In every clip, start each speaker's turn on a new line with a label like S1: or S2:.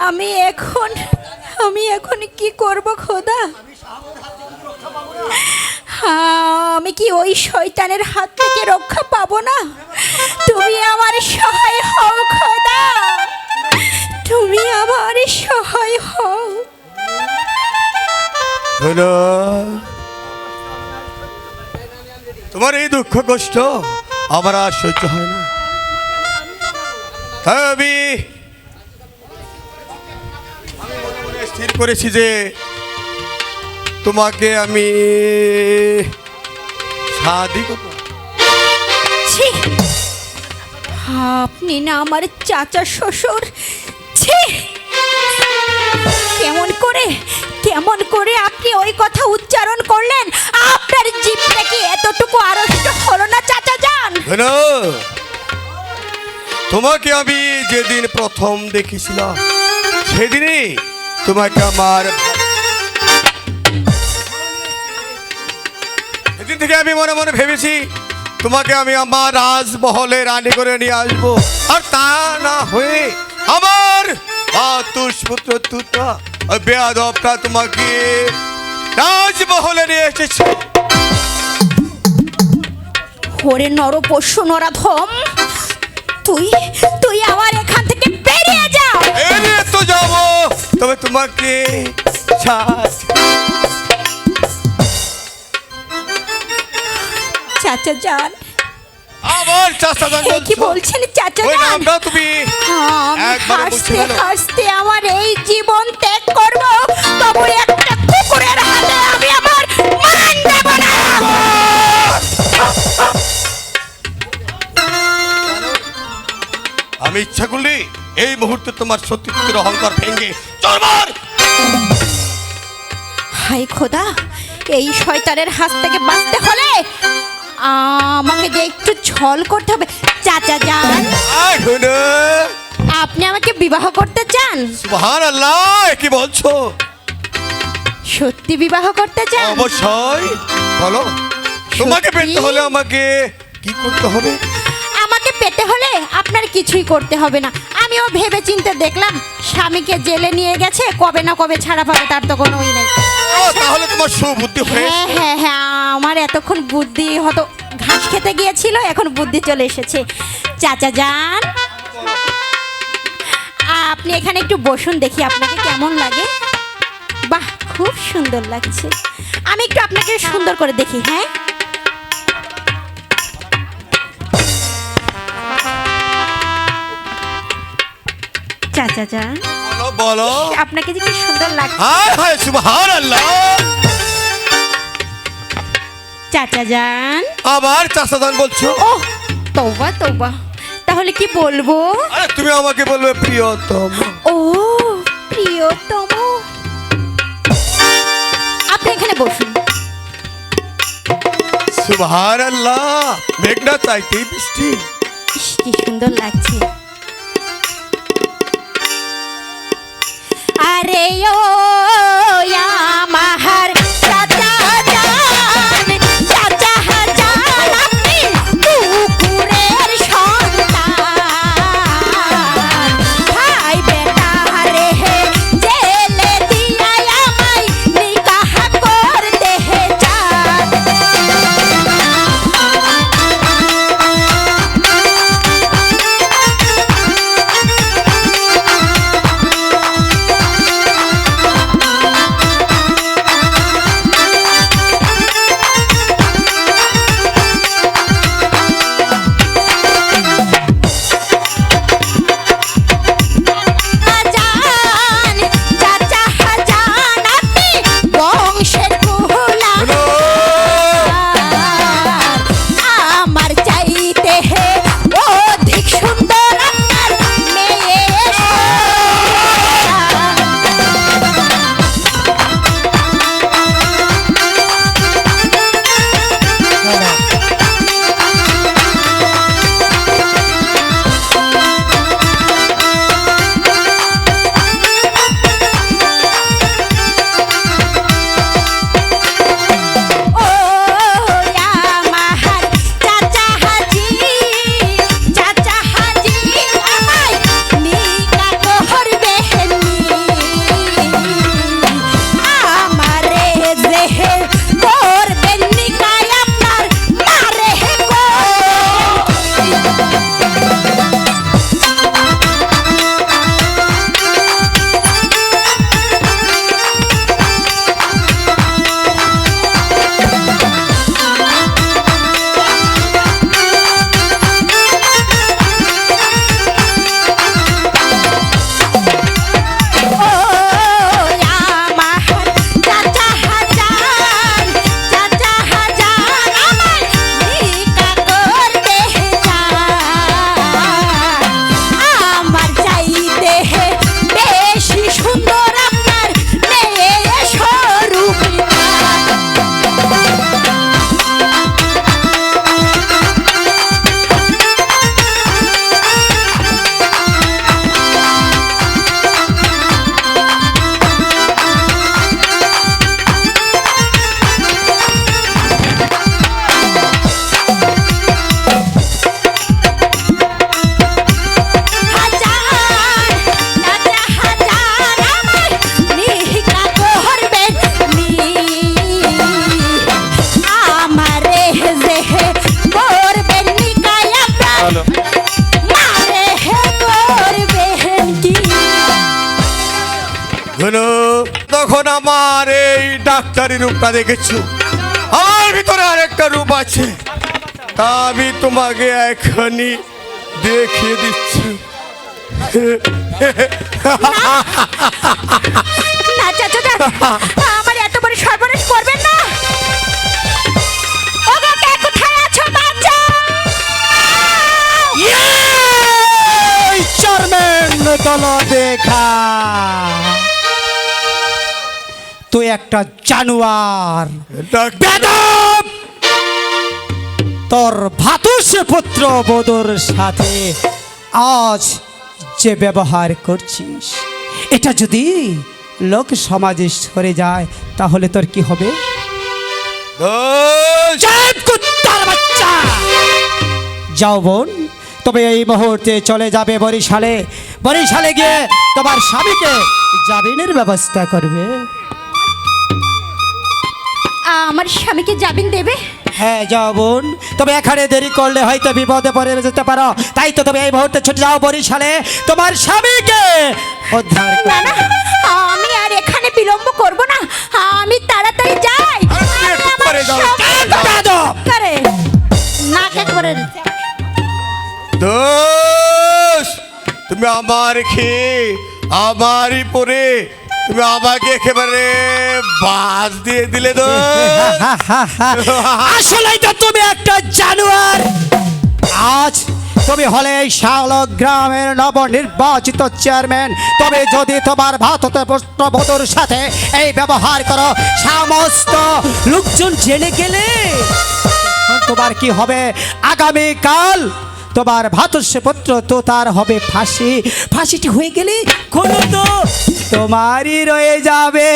S1: আমি এখন আমি এখন কি করব খোদা? আমি কি ওই শয়তানের হাত থেকে রক্ষা পাবো না? তুমি আমার সহায় হও খোদা। তুমি আমার সহায় হও।
S2: তোমার এই দুঃখ কষ্ট আমার আর সহ্য হয় না। হ্যাঁ, আমি স্থির করেছি যে তোমাকে আমি শাদি করব।
S1: ছি! আপনি না আমার চাচা শ্বশুর। ছি! কেমন করে কেমন করে আপনি ওই কথা উচ্চারণ করলেন? আপনার জিভটা কি এতটুকু আড়ষ্ট হলো না চাচা যান
S2: তোমাকে আমি যেদিন প্রথম দেখেছিলাম সেদিনই তোমাকে আমার। এদিন থেকে আমি মনে মনে ভেবেছি তোমাকে আমি আমার রাজমহলে রানী করে নিয়ে আসব। আর তা না হয়ে আমার পুত্র তুতা বেয়াদবটা তোমাকে রাজমহলে নিয়ে এসেছে।
S1: ওরে নরপশু নরাধম তুই তুই আমার এখান থেকে বেরিয়ে যা।
S2: এড়িয়ে তো যাব। তবে তোমাকে
S1: চাচা যান।
S2: আবার
S1: কি বলছেন চাচা
S2: ওই
S1: যান?
S2: তুমি
S1: আমি হাসতে হাসতে আমার এই জীবন ত্যাগ করব। তবু একটা কুকুরের হাতে আমি আমার মান দেব না।
S2: আমি ইচ্ছা করলে এই মুহূর্তে তোমার সত্যিত্বের অহংকার ভেঙে
S1: হাই খোদা এই শয়তানের হাত থেকে বাঁচতে হলে আমাকে যে একটু ছল করতে হবে। চাচা যান। আপনি আমাকে বিবাহ করতে চান?
S2: সুবহান আল্লাহ কি বলছো?
S1: সত্যি বিবাহ করতে চান?
S2: অবশ্যই। বলো তোমাকে পেতে হলে আমাকে কি করতে হবে?
S1: হলে আপনার কিছুই করতে হবে না। আমিও ভেবে চিনতে দেখলাম স্বামীকে জেলে নিয়ে গেছে কবে না কবে ছাড়া পাবে তার তো কোনো ই নেই
S2: তাহলে তোমার সুবুদ্ধি হয়ে
S1: হ্যাঁ হ্যাঁ হ্যাঁ আমার এতক্ষণ বুদ্ধি হতো ঘাস খেতে গিয়েছিল এখন বুদ্ধি চলে এসেছে। চাচা যান। আপনি এখানে একটু বসুন দেখি আপনাকে কেমন লাগে। বাহ খুব সুন্দর লাগছে। আমি একটু আপনাকে সুন্দর করে দেখি হ্যাঁ? চাচা। যান
S2: বলো। বলো
S1: আপনাকে যে কি সুন্দর লাগছে।
S2: হায় হায় সুবহান আল্লাহ।
S1: চাচা যান।
S2: আবার চাষাদান বলছো?
S1: ও তৌবা তৌবা তাহলে কি বলব?
S2: আরে তুমি আমাকে বলবে প্রিয়তম।
S1: ও প্রিয়তম। আপনি এখানে বসুন।
S2: সুবহান আল্লাহ। মেঘনা চাইতেই বৃষ্টি।
S1: কি সুন্দর লাগছে। আরে
S2: রূপটা দেখেছ? আমার ভিতরে আরেকটা রূপ আছে। তা আমি তোমাকে এখনই দেখিয়ে দিচ্ছি।
S1: না চাচা আমার এত বড় সর্বনাশ করবেন না। ওগো কে কোথায় আছো বাচ্চা?
S3: এই চেয়ারম্যান দল একটা জানোয়ার। তোর ভাতুষ পুত্র বদর সাথে আজ যে ব্যবহার করছিস এটা যদি লোক সমাজে সরে যায় তাহলে তোর কি হবে? যাও বোন তবে এই মুহূর্তে চলে যাবে বরিশালে। বরিশালে গিয়ে তোমার স্বামীকে জামিনের ব্যবস্থা করবে।
S1: আমার স্বামীকে জামিন দেবে?
S3: হ্যাঁ যাও বোন। তবে এখানে দেরি করলে হয়তো বিপদে পড়ে যেতে পারো। তাই তো তুমি এই মুহূর্তে ছুটে যাও বরিশালে। তোমার স্বামীকে উদ্ধার
S1: না না আমি আর এখানে বিলম্ব করব না। আমি তাড়াতাড়ি যাই।
S2: যাও।
S1: করে করে
S2: দোষ তুমি আমার খেয়ে আমারই পরে আমাকে একেবারে বাস দিয়ে দিলে দোষ
S3: আসলেই তো তুমি একটা জানোয়ার। আজ তুমি হলে এই শালক গ্রামের নবনির্বাচিত চেয়ারম্যান। তবে যদি তোমার ভাততে বধুর সাথে এই ব্যবহার করো, সমস্ত লোকজন জেনে গেলে তোমার কি হবে? আগামী কাল তোমার ভাতস্য তো তার হবে ফাঁসি। ফাঁসিটি হয়ে গেলে কোনো তো তোমারই রয়ে যাবে।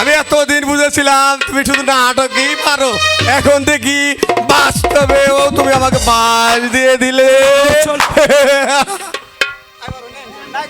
S2: আমি এতদিন বুঝেছিলাম তুমি শুধু নাটকই পারো। এখন দেখি বাস্তবেও তুমি আমাকে বাস দিয়ে দিলে।